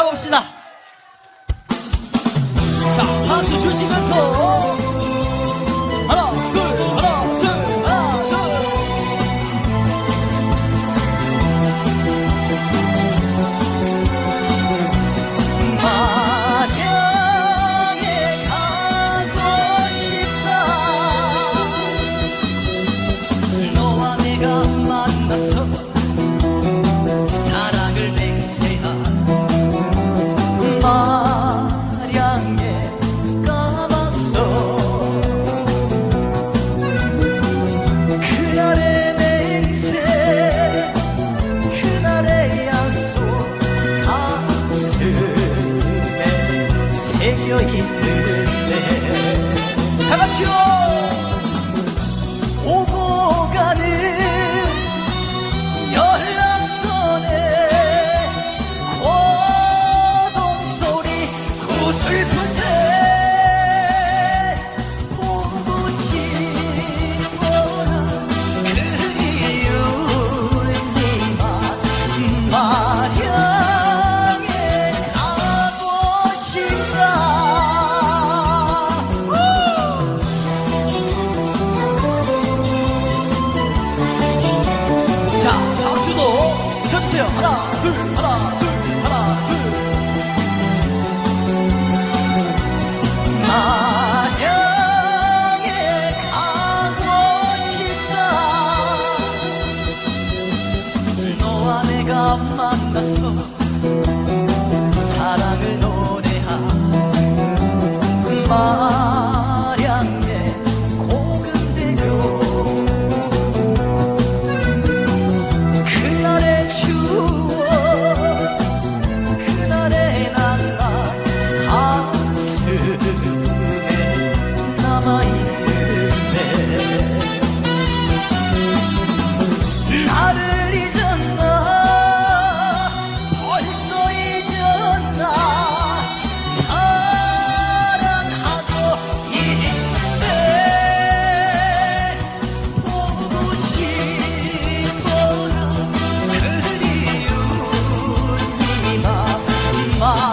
가봅시다. 자, 박수 주시면서. 하나, 둘, 하나, 둘, 하나, 둘. 만약에 가고 싶다 너와 내가 만나서 一缕 쳐주세요. 하나, 둘, 하나, 둘, 하나, 둘. 마량에 가고 싶다. 너와 내가 만나서 이맘